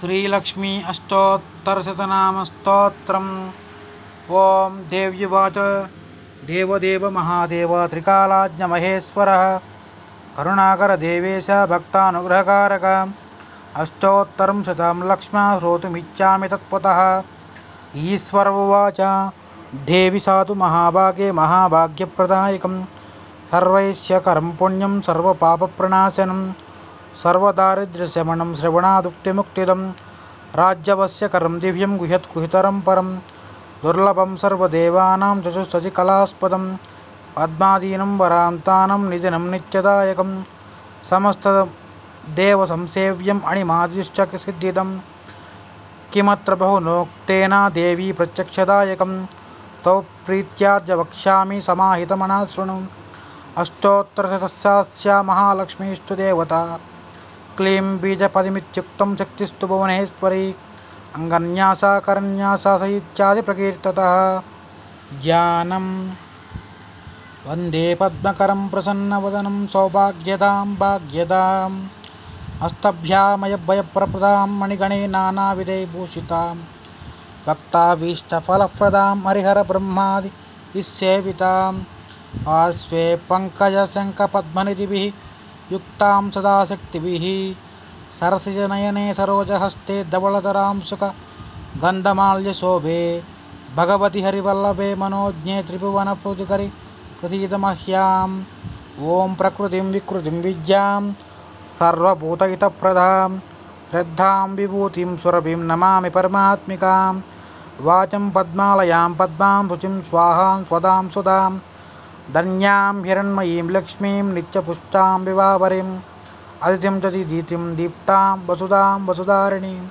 श्रीलक्ष्मी अष्टोत्तरशतनामस्तोत्रम्। ॐ देव्युवाच। देवदेव महादेव त्रिकालाज्ञमहेश्वरः। करुणाकरदेवेश भक्तानुग्रहकारक। अष्टोत्तरं शतं लक्ष्म्या श्रोतुमिच्छामि तत्त्वतः। ईश्वर उवाच। देवि सा तु महाभागे महाभाग्यप्रदायकं सर्वैश्यकरं पुण्यं सर्वपापप्रणाशनं सर्वदारिद्र्यशमनं श्रवणादुक्तिमुक्तिदं राज्यवश्यकरं दिव्यं गुह्यत्कुहितरं परं, दुर्लभं सर्वदेवानां चतुष्षजिकलास्पदं पद्मादीनं वरान्तानं निजनं नित्यदायकं समस्तदेवसंसेव्यम् अणिमादिश्च सिद्धिदं, किमत्र बहुनोक्तेन देवी प्रत्यक्षदायकं, तौ प्रीत्याद्य वक्ष्यामि समाहितमनः शृणु अष्टोत्तरशतस्यास्या महालक्ष्मीस्तु देवता। क्लीं बीजपदमित्युक्तं शक्तिस्तु भुवनेश्वरी अङ्गन्यासा करन्यासा स इत्यादिप्रकीर्ततः ज्ञानं। वंदे पद्मकरं प्रसन्नवदनं सौभाग्यदां भाग्यदाम् अस्तभ्यामयभयप्रदां मणिगणे नानाविधैभूषितां भक्ताभीष्टफलप्रदां हरिहरब्रह्मादिविसेवितां पार्श्वे पङ्कजशङ्खपद्मनिधिभिः युक्तां सदा शक्तिभिः सरसिजनयने सरोजहस्ते धवलधरां सुखगन्धमाल्यशोभे भगवति हरिवल्लभे मनोज्ञे त्रिभुवनप्रतिकरि प्रसीदमह्याम् ॐ प्रकृतिं विकृतिं विद्यां सर्वभूतहितप्रदां श्रद्धां विभूतिं सुरभिं नमामि परमात्मिकां वाचं पद्मालयां पद्मां रुचिं स्वाहां स्वदां ధన్యాం హిరణ్మయీం లక్ష్మీం నిత్యపుష్టాం వివావరిం అదితిం చది దీతిం దీప్తాం వసుదాం వసుధారిణీం.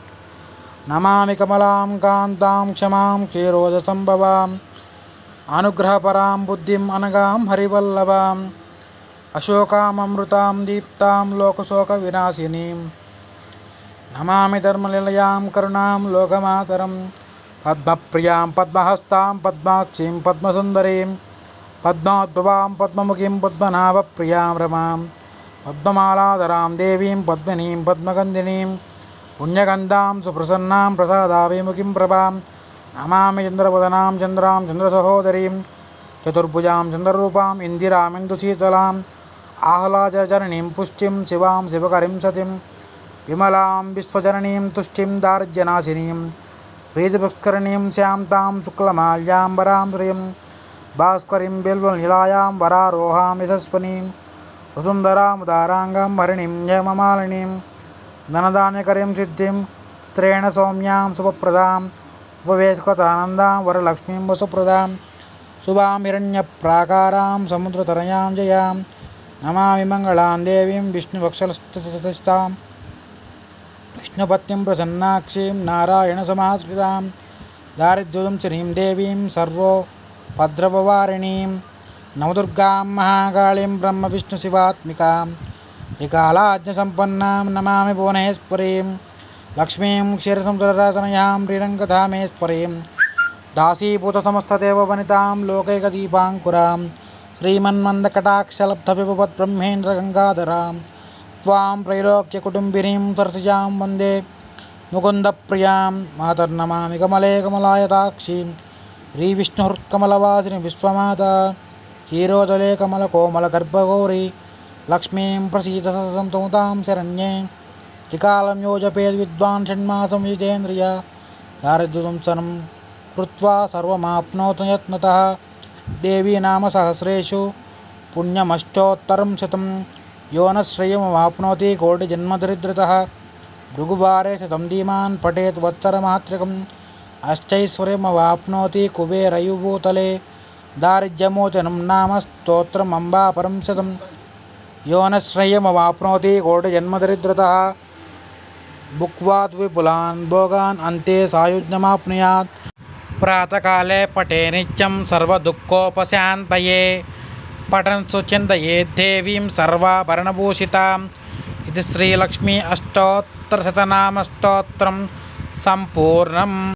నమామి కమలాం కాంతాం క్షమాం క్షీరోజసంభవాం అనుగ్రహపరాం బుద్ధిం అనగాం హరివల్లవాం అశోకామృతాం దీప్తాం లోకశోక వినాశినీం. నమామి ధర్మనిలయాం కరుణాం లోకమాతరం పద్మప్రియాం పద్మహస్తాం పద్మాక్షీం పద్మసుందరీం पद्मोद्भवां पद्ममुखीं पद्मनाभप्रियाँ रमां पद्ममालाधरां देवीं पद्मिनीं पद्मगन्धिनीं, पुण्यगन्धां सुप्रसन्नां प्रभां, नमामि चन्द्रवदनां चन्द्रां चन्द्रसहोदरीं, चतुर्भुजां चन्द्ररूपाम् इन्दिरामिन्दुशीतलाम् आह्लादजननीं पुष्टिं शिवां शिवकरीं सतीं विमलां विश्वजननीं तुष्टिं दारिद्र्यनाशिनीं, प्रीतिपुष्करणीं श्यान्तां शुक्लमाल्याम्बरां श्रियं భాస్కరీం బిల్వనిలాయాం వరారోహామిధస్వనీం వసుంధరాముదారాంగం హరిణిం జయమమాలినీం ధనధాన్యకరీం సిద్ధిం స్త్రేణ సౌమ్యాం శుభప్రదాం ఉపవేశకతానందాం వరలక్ష్మీం వసుప్రదాం శుభాం హిరణ్యప్రాకారాం సముద్రతరయాం జయాం నమామి మంగళాం దేవీం విష్ణువక్షలస్తాం విష్ణుపత్యం ప్రసన్నాక్షీం నారాయణ సమాశ్రితాం దారిద్ర్యం శ్రీం దేవీం సర్వో सर्वोपद्रववारिणीं नवदुर्गां महाकालीं, ब्रह्मविष्णुशिवात्मिकां, त्रिकालाज्ञसम्पन्नां नमामि भुवनेश्वरीं, लक्ष्मीं क्षीरसमुद्ररतनयां श्रीरङ्गधामेश्वरीं दासीभूतसमस्तदेववनितां, लोकैकदीपाङ्कुरां, श्रीमन्मन्दकटाक्षलब्धविभवद्ब्रह्मेन्द्रगङ्गाधरां, त्वां त्रैलोक्यकुटुम्बिनीं सरसिजां वंदे मुकुन्दप्रियाँ, मातर्नमामि कमले कमलायताक्षीं श्रीविष्णुहृत्कमलवासिनि विश्वमाता, क्षीरोदले कमलकोमलगर्भगौरी लक्ष्मीं प्रसीद सन्तुतां शरण्ये त्रिकालं विद्वान् षण्मासं युजेन्द्रिय दारिद्र्यदंशनं कृत्वा यत्नतः। देवी नाम सहस्रेषु पुण्यमष्टोत्तरं शतं यो न श्रेयमवाप्नोति कोटिजन्मदरिद्रतः। भृगुवारे शतं धीमान् अष्टैश्वर्यमवाप्नोति कुबेरयुभूतले दारिद्र्यमोचनं नाम स्तोत्रमम्बापरं शतं यो न श्रेयमवाप्नोति कोटिजन्मदरिद्रतः। भुक्त्वा विपुलान् भोगान् अन्ते सायुज्यमाप्नुयात् प्रातःकाले पठे नित्यं सर्वदुःखोपशान्तये। पठन् सुचिन्तयेत् देवीं सर्वाभरणभूषिताम्। इति श्रीलक्ष्मी अष्टोत्तरशतनामस्तोत्रं सम्पूर्णम्।